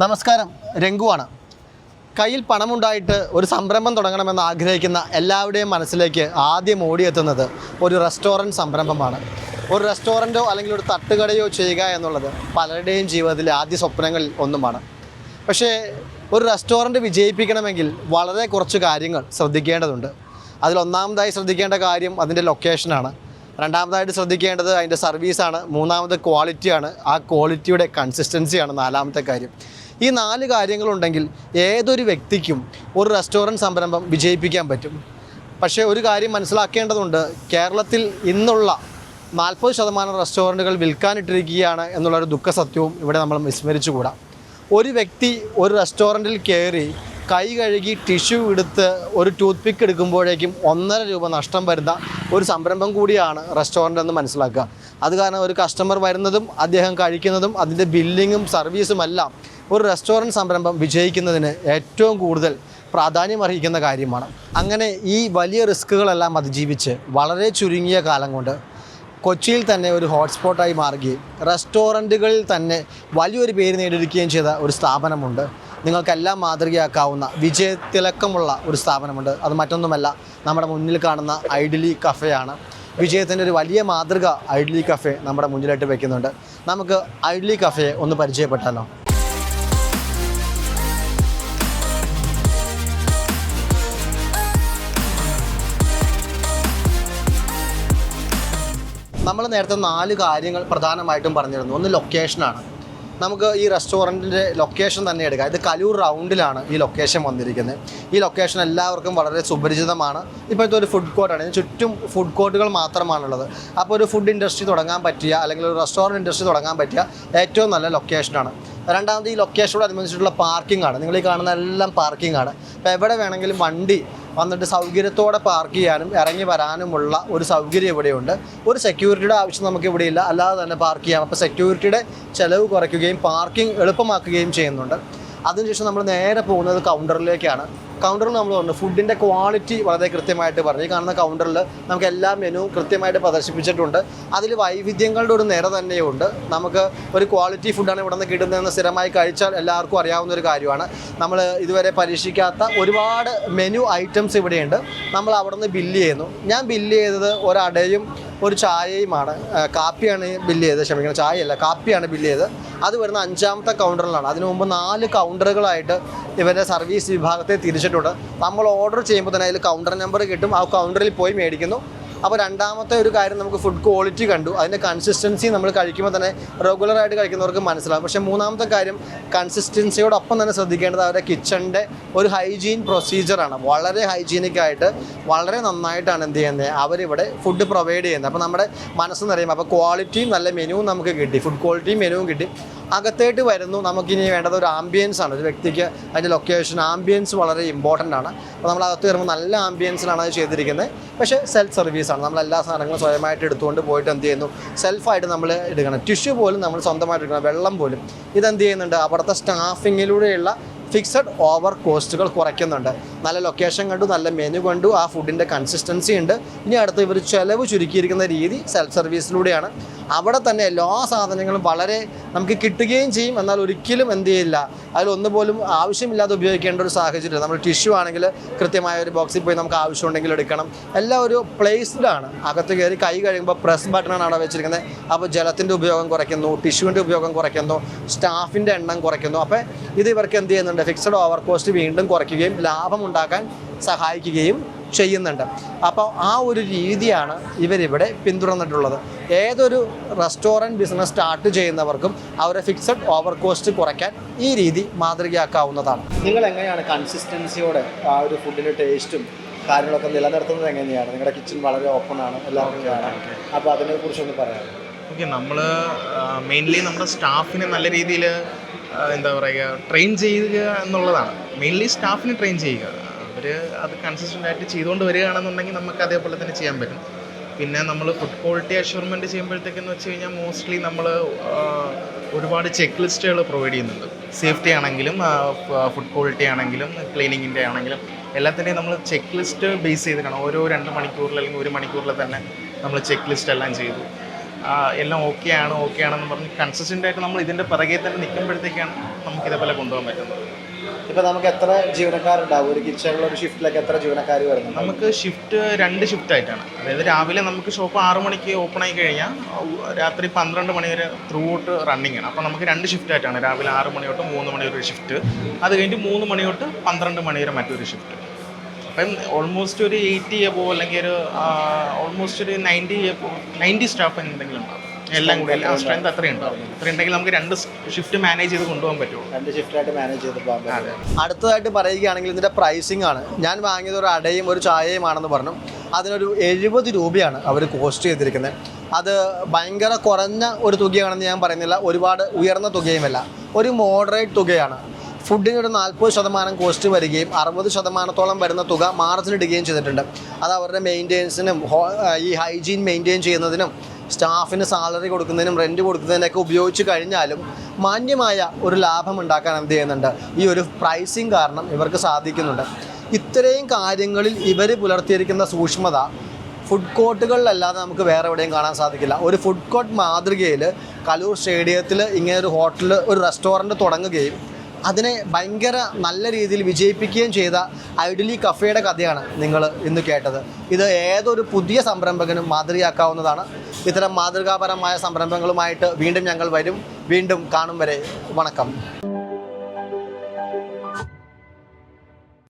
നമസ്കാരം. രംഗുവാണ് കയ്യിൽ പണമുണ്ടായിട്ട് ഒരു സംരംഭം തുടങ്ങണമെന്ന് ആഗ്രഹിക്കുന്ന എല്ലാവരുടെയും മനസ്സിലേക്ക് ആദ്യം ഓടിയെത്തുന്നത് ഒരു റെസ്റ്റോറന്റ് സംരംഭമാണ്. ഒരു റെസ്റ്റോറന്റോ അല്ലെങ്കിൽ ഒരു തട്ടുകടയോ ചെയ്യുക എന്നുള്ളത് പലരുടെയും ജീവിതത്തിലെ ആദ്യ സ്വപ്നങ്ങളിൽ ഒന്നുമാണ്. പക്ഷേ ഒരു റെസ്റ്റോറന്റ് വിജയിപ്പിക്കണമെങ്കിൽ വളരെ കുറച്ച് കാര്യങ്ങൾ ശ്രദ്ധിക്കേണ്ടതുണ്ട്. അതിലൊന്നാമതായി ശ്രദ്ധിക്കേണ്ട കാര്യം അതിന്റെ ലൊക്കേഷനാണ് രണ്ടാമതായിട്ട് ശ്രദ്ധിക്കേണ്ടത് അതിന്റെ സർവീസാണ് മൂന്നാമത് ക്വാളിറ്റിയാണ് ആ ക്വാളിറ്റിയുടെ കൺസിസ്റ്റൻസിയാണ് നാലാമത്തെ കാര്യം. ഈ നാല് കാര്യങ്ങളുണ്ടെങ്കിൽ ഏതൊരു വ്യക്തിക്കും ഒരു റെസ്റ്റോറന്റ് സംരംഭം വിജയിപ്പിക്കാൻ പറ്റും. പക്ഷേ ഒരു കാര്യം മനസ്സിലാക്കേണ്ടതുണ്ട്. കേരളത്തിൽ ഇന്നുള്ള നാൽപ്പത് ശതമാനം റെസ്റ്റോറന്റുകൾ വിൽക്കാനിട്ടിരിക്കുകയാണ് എന്നുള്ളൊരു ദുഃഖസത്യവും ഇവിടെ നമ്മൾ വിസ്മരിച്ചുകൂടാ. ഒരു വ്യക്തി ഒരു റെസ്റ്റോറന്റിൽ കയറി കൈ കഴുകി ടിഷ്യൂ എടുത്ത് ഒരു ടൂത്ത് പിക്ക് എടുക്കുമ്പോഴേക്കും ഒന്നര രൂപ നഷ്ടം വരുന്ന ഒരു സംരംഭം കൂടിയാണ് റെസ്റ്റോറന്റ് എന്ന് മനസ്സിലാക്കുക. അത് കാരണം ഒരു കസ്റ്റമർ വരുന്നതും അദ്ദേഹം കഴിക്കുന്നതും അതിന്റെ ബില്ലിങ്ങും സർവീസും എല്ലാം ഒരു റെസ്റ്റോറന്റ് സംരംഭം വിജയിക്കുന്നതിന് ഏറ്റവും കൂടുതൽ പ്രാധാന്യം അർഹിക്കുന്ന കാര്യമാണ്. അങ്ങനെ ഈ വലിയ റിസ്ക്കുകളെല്ലാം അതിജീവിച്ച് വളരെ ചുരുങ്ങിയ കാലം കൊണ്ട് കൊച്ചിയിൽ തന്നെ ഒരു ഹോട്ട്സ്പോട്ടായി മാറുകയും റെസ്റ്റോറന്റുകളിൽ തന്നെ വലിയൊരു പേര് നേടിയെടുക്കുകയും ചെയ്ത ഒരു സ്ഥാപനമുണ്ട്. നിങ്ങൾക്കെല്ലാം മാതൃകയാക്കാവുന്ന വിജയത്തിലക്കമുള്ള ഒരു സ്ഥാപനമുണ്ട്. അത് മറ്റൊന്നുമല്ല നമ്മുടെ മുന്നിൽ കാണുന്ന ഐഡലി കഫേയാണ്. വിജയത്തിന്റെ ഒരു വലിയ മാതൃക ഐഡലി കഫേ നമ്മുടെ മുന്നിലായിട്ട് വെക്കുന്നുണ്ട്. നമുക്ക് ഐഡലി കഫേ ഒന്ന് പരിചയപ്പെട്ടാലോ? നമ്മൾ നേരത്തെ നാല് കാര്യങ്ങൾ പ്രധാനമായിട്ടും പറഞ്ഞിരുന്നു. ഒന്ന് ലൊക്കേഷനാണ് നമുക്ക് ഈ റെസ്റ്റോറന്റിന്റെ ലൊക്കേഷൻ തന്നെ എടുക്കാം. ഇത് കലൂർ റൗണ്ടിലാണ് ഈ ലൊക്കേഷൻ വന്നിരിക്കുന്നത്. ഈ ലൊക്കേഷൻ എല്ലാവർക്കും വളരെ സുപരിചിതമാണ്. ഇപ്പോഴത്തെ ഒരു ഫുഡ് കോർട്ടാണ് ഇതിന് ചുറ്റും ഫുഡ് കോർട്ടുകൾ മാത്രമാണുള്ളത്. അപ്പോൾ ഒരു ഫുഡ് ഇൻഡസ്ട്രി തുടങ്ങാൻ പറ്റിയ അല്ലെങ്കിൽ ഒരു റെസ്റ്റോറന്റ് ഇൻഡസ്ട്രി തുടങ്ങാൻ പറ്റിയ ഏറ്റവും നല്ല ലൊക്കേഷനാണ് രണ്ടാമത് ഈ ലൊക്കേഷനോട് അനുബന്ധിച്ചിട്ടുള്ള പാർക്കിംഗ് ആണ്. നിങ്ങൾ ഈ കാണുന്ന എല്ലാം പാർക്കിംഗ് ആണ്. അപ്പോൾ എവിടെ വേണമെങ്കിലും വണ്ടി വന്നിട്ട് സൗകര്യത്തോടെ പാർക്ക് ചെയ്യാനും ഇറങ്ങി വരാനുമുള്ള ഒരു സൗകര്യം ഇവിടെയുണ്ട്. ഒരു സെക്യൂരിറ്റിയുടെ ആവശ്യം നമുക്ക് ഇവിടെ ഇല്ല. അല്ലാതെ തന്നെ പാർക്ക് ചെയ്യാം. അപ്പോൾ സെക്യൂരിറ്റിയുടെ ചിലവ് കുറയ്ക്കുകയും പാർക്കിംഗ് എളുപ്പമാക്കുകയും ചെയ്യുന്നുണ്ട്. അതിനുശേഷം നമ്മൾ നേരെ പോകുന്നത് കൗണ്ടറിലേക്കാണ് കൗണ്ടറിൽ നമ്മൾ പറഞ്ഞു ഫുഡിന്റെ ക്വാളിറ്റി വളരെ കൃത്യമായിട്ട് പറഞ്ഞു. ഈ കാണുന്ന കൗണ്ടറിൽ നമുക്ക് എല്ലാ മെനു കൃത്യമായിട്ട് പ്രദർശിപ്പിച്ചിട്ടുണ്ട്. അതിൽ വൈവിധ്യങ്ങളുടെ ഒരു നിര തന്നെയുണ്ട്. നമുക്ക് ഒരു ക്വാളിറ്റി ഫുഡാണ് ഇവിടെ നിന്ന് കിട്ടുന്നതെന്ന് സ്ഥിരമായി കഴിച്ചാൽ എല്ലാവർക്കും അറിയാവുന്ന ഒരു കാര്യമാണ്. നമ്മൾ ഇതുവരെ പരീക്ഷിക്കാത്ത ഒരുപാട് മെനു ഐറ്റംസ് ഇവിടെയുണ്ട്. നമ്മൾ അവിടെ നിന്ന് ബില്ല് ചെയ്യുന്നു. ഞാൻ ബില്ല് ചെയ്തത് ഒരടയും ഒരു ചായയുമാണ്. കാപ്പിയാണ് ബില്ല് ചെയ്തത് ക്ഷമിക്കണം ചായയല്ല കാപ്പിയാണ് ബില്ല് ചെയ്തത്. അത് വരുന്ന അഞ്ചാമത്തെ കൗണ്ടറിലാണ് അതിനു മുമ്പ് നാല് കൗണ്ടറുകളായിട്ട് ഇവരുടെ സർവീസ് വിഭാഗത്തെ തിരിച്ചിട്ടുണ്ട്. നമ്മൾ ഓർഡർ ചെയ്യുമ്പോൾ തന്നെ അതിൽ കൗണ്ടർ നമ്പർ കിട്ടും. ആ കൗണ്ടറിൽ പോയി മേടിക്കുന്നു. അപ്പോൾ രണ്ടാമത്തെ ഒരു കാര്യം നമുക്ക് ഫുഡ് ക്വാളിറ്റി കണ്ടു. അതിന്റെ കൺസിസ്റ്റൻസി നമ്മൾ കഴിക്കുമ്പോൾ തന്നെ റെഗുലറായിട്ട് കഴിക്കുന്നവർക്ക് മനസ്സിലാവും. പക്ഷേ മൂന്നാമത്തെ കാര്യം കൺസിസ്റ്റൻസിയോടൊപ്പം തന്നെ ശ്രദ്ധിക്കേണ്ടത് അവരുടെ കിച്ചണിന്റെ ഒരു ഹൈജീൻ പ്രൊസീജിയറാണ് വളരെ ഹൈജീനിക് ആയിട്ട് വളരെ നന്നായിട്ടാണ് എന്ത് ചെയ്യുന്നത് അവരിവിടെ ഫുഡ് പ്രൊവൈഡ് ചെയ്യുന്നത് അപ്പോൾ നമ്മുടെ മനസ്സ് നിറയും അപ്പോൾ ക്വാളിറ്റിയും നല്ല മെനുവും നമുക്ക് കിട്ടി. ഫുഡ് ക്വാളിറ്റിയും മെനുവും കിട്ടി. അകത്തേട്ട് വരുന്നു. നമുക്കിനി വേണ്ടത് ഒരു ആംബിയൻസ് ആണ്. ഒരു വ്യക്തിക്ക് അതിന്റെ ലൊക്കേഷൻ ആംബിയൻസ് വളരെ ഇമ്പോർട്ടന്റ് ആണ്. അപ്പോൾ നമ്മൾ അകത്ത് വരുമ്പോൾ നല്ല ആംബിയൻസിലാണ് അത് ചെയ്തിരിക്കുന്നത്. പക്ഷേ സെൽഫ് സർവീസ് ആണ്. നമ്മൾ എല്ലാ സാധനങ്ങളും സ്വയമായിട്ട് എടുത്തുകൊണ്ട് പോയിട്ട് എന്ത് ചെയ്യുന്നു? സെൽഫായിട്ട് നമ്മൾ എടുക്കണം. ടിഷ്യൂ പോലും നമ്മൾ സ്വന്തമായിട്ട് എടുക്കണം. വെള്ളം പോലും. ഇതെന്ത് ചെയ്യുന്നുണ്ട്? അവിടുത്തെ സ്റ്റാഫിങ്ങിലൂടെയുള്ള ഫിക്സഡ് ഓവർ കോസ്റ്റുകൾ കുറയ്ക്കുന്നുണ്ട്. നല്ല ലൊക്കേഷൻ കണ്ടു നല്ല മെനു കണ്ടു ആ ഫുഡിന്റെ കൺസിസ്റ്റൻസി ഉണ്ട്. ഇനി അടുത്ത് ഇവർ ചിലവ് ചുരുക്കിയിരിക്കുന്ന രീതി സെൽഫ് സർവീസിലൂടെയാണ് അവിടെ തന്നെ എല്ലാ സാധനങ്ങളും വളരെ നമുക്ക് കിട്ടുകയും ചെയ്യും. എന്നാൽ ഒരിക്കലും എന്ത് ചെയ്യില്ല. അതിലൊന്നുപോലും ആവശ്യമില്ലാതെ ഉപയോഗിക്കേണ്ട ഒരു സാഹചര്യം നമ്മൾ ടിഷ്യൂ ആണെങ്കിൽ കൃത്യമായ ഒരു ബോക്സിൽ പോയി നമുക്ക് ആവശ്യമുണ്ടെങ്കിൽ എടുക്കണം. എല്ലാം ഒരു പ്ലേസ്ഡാണ് അകത്ത് കയറി കൈ കഴിയുമ്പോൾ പ്രസ് ബട്ടണാണ് അവിടെ വെച്ചിരിക്കുന്നത്. അപ്പോൾ ജലത്തിന്റെ ഉപയോഗം കുറയ്ക്കുന്നു ടിഷ്യൂവിന്റെ ഉപയോഗം കുറയ്ക്കുന്നു സ്റ്റാഫിന്റെ എണ്ണം കുറയ്ക്കുന്നു. അപ്പോൾ ഇത് ഇവർക്ക് എന്ത് ചെയ്യുന്നുണ്ട്? ഫിക്സഡ് ഓവർ കോസ്റ്റ് വീണ്ടും കുറയ്ക്കുകയും ലാഭം ഉണ്ടാക്കാൻ സഹായിക്കുകയും ചെയ്യുന്നുണ്ട്. അപ്പോൾ ആ ഒരു രീതിയാണ് ഇവരിവിടെ പിന്തുടർന്നിട്ടുള്ളത്. ഏതൊരു റെസ്റ്റോറന്റ് ബിസിനസ് സ്റ്റാർട്ട് ചെയ്യുന്നവർക്കും അവരെ ഫിക്സഡ് ഓവർ കോസ്റ്റ് കുറയ്ക്കാൻ ഈ രീതി മാതൃകയാക്കാവുന്നതാണ്. നിങ്ങൾ എങ്ങനെയാണ് കൺസിസ്റ്റൻസിയോടെ ആ ഒരു ഫുഡിന്റെ ടേസ്റ്റും കാര്യങ്ങളൊക്കെ നിലനിർത്തുന്നത് എങ്ങനെയാണ്? നിങ്ങളുടെ കിച്ചൺ വളരെ ഓപ്പൺ ആണ് എല്ലാവർക്കും കാണാം. അപ്പോൾ അതിനെക്കുറിച്ചൊന്ന് പറയാം. ഓക്കെ നമ്മൾ മെയിൻലി നമ്മുടെ സ്റ്റാഫിനെ നല്ല രീതിയിൽ എന്താ പറയുക ട്രെയിൻ ചെയ്യുക എന്നുള്ളതാണ്. മെയിൻലി സ്റ്റാഫിനെ ട്രെയിൻ ചെയ്യുക. അവർ അത് കൺസിസ്റ്റന്റ് ആയിട്ട് ചെയ്തുകൊണ്ട് വരികയാണെന്നുണ്ടെങ്കിൽ നമുക്ക് അതേപോലെ തന്നെ ചെയ്യാൻ പറ്റും. പിന്നെ നമ്മൾ ഫുഡ് ക്വാളിറ്റി അഷ്യൂർമെന്റ് ചെയ്യുമ്പോഴത്തേക്കെന്ന് വെച്ച് കഴിഞ്ഞാൽ മോസ്റ്റ്ലി നമ്മൾ ഒരുപാട് ചെക്ക് ലിസ്റ്റുകൾ പ്രൊവൈഡ് ചെയ്യുന്നുണ്ട്. സേഫ്റ്റി ആണെങ്കിലും ഫുഡ് ക്വാളിറ്റി ആണെങ്കിലും ക്ലീനിങ്ങിന്റെ ആണെങ്കിലും എല്ലാത്തിന്റെയും നമ്മൾ ചെക്ക് ലിസ്റ്റ് ബേസ് ചെയ്തിട്ടാണ്. ഓരോ രണ്ട് മണിക്കൂറിൽ അല്ലെങ്കിൽ ഒരു മണിക്കൂറിൽ തന്നെ നമ്മൾ ചെക്ക് ലിസ്റ്റ് എല്ലാം ചെയ്തു. എല്ലാം ഓക്കെ ആണ് ഓക്കെ ആണെന്ന് പറഞ്ഞ് കൺസിസ്റ്റന്റ് ആയിട്ട് നമ്മൾ ഇതിന്റെ പിറകെ തന്നെ നിൽക്കുമ്പോഴത്തേക്കാണ് നമുക്ക് ഇതേപോലെ കൊണ്ടുപോകാൻ പറ്റുന്നത്. ഇപ്പൊ നമുക്ക് എത്ര ജീവനക്കാരുണ്ടാവും? ഒരു കിച്ചണിലെ ഒരു ഷിഫ്റ്റിലൊക്കെ എത്ര ജീവനക്കാർ വരുന്നു നമുക്ക് ഷിഫ്റ്റ് രണ്ട് ഷിഫ്റ്റ് ആയിട്ടാണ്. അതായത് രാവിലെ നമുക്ക് ഷോപ്പ് ആറ് മണിക്ക് ഓപ്പൺ ആയി കഴിഞ്ഞാൽ രാത്രി പന്ത്രണ്ട് മണി വരെ ത്രൂ ഔട്ട് റണ്ണിങ് ആണ്. അപ്പോൾ നമുക്ക് രണ്ട് ഷിഫ്റ്റ് ആയിട്ടാണ് രാവിലെ ആറ് മണി തൊട്ട് മൂന്ന് മണി ഒരു ഷിഫ്റ്റ് അത് കഴിഞ്ഞിട്ട് മൂന്ന് മണി തൊട്ട് പന്ത്രണ്ട് മണി വരെ മറ്റൊരു ഷിഫ്റ്റ് അപ്പം ഓൾമോസ്റ്റ് ഒരു എയ്റ്റി എബോ അല്ലെങ്കിൽ ഒരു ഓൾമോസ്റ്റ് ഒരു നയന്റി എബോ നയന്റി സ്റ്റാഫ് എന്തെങ്കിലും ഉണ്ടാവും. എല്ലാം കൂടി ആ സ്ട്രെങ്ത് അത്രയും ഉണ്ടാവും. അത്രയും ഉണ്ടെങ്കിൽ നമുക്ക് രണ്ട് ഷിഫ്റ്റ് മാനേജ് ചെയ്ത് കൊണ്ടുപോകാൻ പറ്റുള്ളൂ. രണ്ട് ഷിഫ്റ്റായിട്ട് മാനേജ് ചെയ്ത് പോകാൻ പറ്റും. അടുത്തതായിട്ട് പറയുകയാണെങ്കിൽ ഇതിന്റെ പ്രൈസിംഗ് ആണ്. ഞാൻ വാങ്ങിയത് ഒരു അടയും ഒരു ചായയുമാണെന്ന് പറഞ്ഞു. അതിനൊരു എഴുപത് രൂപയാണ് അവർ കോസ്റ്റ് ചെയ്തിരിക്കുന്നത്. അത് ഭയങ്കര കുറഞ്ഞ ഒരു തുകയാണെന്ന് ഞാൻ പറയുന്നില്ല. ഒരുപാട് ഉയർന്ന തുകയുമല്ല. ഒരു മോഡറേറ്റ് തുകയാണ്. ഫുഡിന് ഒരു നാൽപ്പത് ശതമാനം കോസ്റ്റ് വരികയും അറുപത് ശതമാനത്തോളം വരുന്ന തുക മാർജിൻ ഇടുകയും ചെയ്തിട്ടുണ്ട്. അത് അവരുടെ മെയിന്റെനൻസിനും ഈ ഹൈജീൻ മെയിന്റെയിൻ ചെയ്യുന്നതിനും സ്റ്റാഫിന് സാലറി കൊടുക്കുന്നതിനും റെന്റ് കൊടുക്കുന്നതിനൊക്കെ ഉപയോഗിച്ച് കഴിഞ്ഞാലും മാന്യമായ ഒരു ലാഭം ഉണ്ടാക്കാൻ എന്ത് ചെയ്യുന്നുണ്ട്. ഈ ഒരു പ്രൈസിങ് കാരണം ഇവർക്ക് സാധിക്കുന്നുണ്ട്. ഇത്രയും കാര്യങ്ങളിൽ ഇവർ പുലർത്തിയിരിക്കുന്ന സൂക്ഷ്മത ഫുഡ് കോർട്ടുകളിലല്ലാതെ നമുക്ക് വേറെ എവിടെയും കാണാൻ സാധിക്കില്ല. ഒരു ഫുഡ് കോർട്ട് മാതൃകയിൽ കലൂർ സ്റ്റേഡിയത്തിൽ ഇങ്ങനെ ഒരു ഹോട്ടൽ ഒരു റെസ്റ്റോറന്റ് തുടങ്ങുകയും അതിനെ ഭയങ്കര നല്ല രീതിയിൽ വിജയിപ്പിക്കുകയും ചെയ്ത ഐഡലി കഫേയുടെ കഥയാണ് നിങ്ങൾ ഇന്ന് കേട്ടത്. ഇത് ഏതൊരു പുതിയ സംരംഭകനും മാതൃകയാക്കാവുന്നതാണ്. ഇത്തരം മാതൃകാപരമായ സംരംഭങ്ങളുമായിട്ട് വീണ്ടും ഞങ്ങൾ വരും. വീണ്ടും കാണും വരെ. വണക്കം.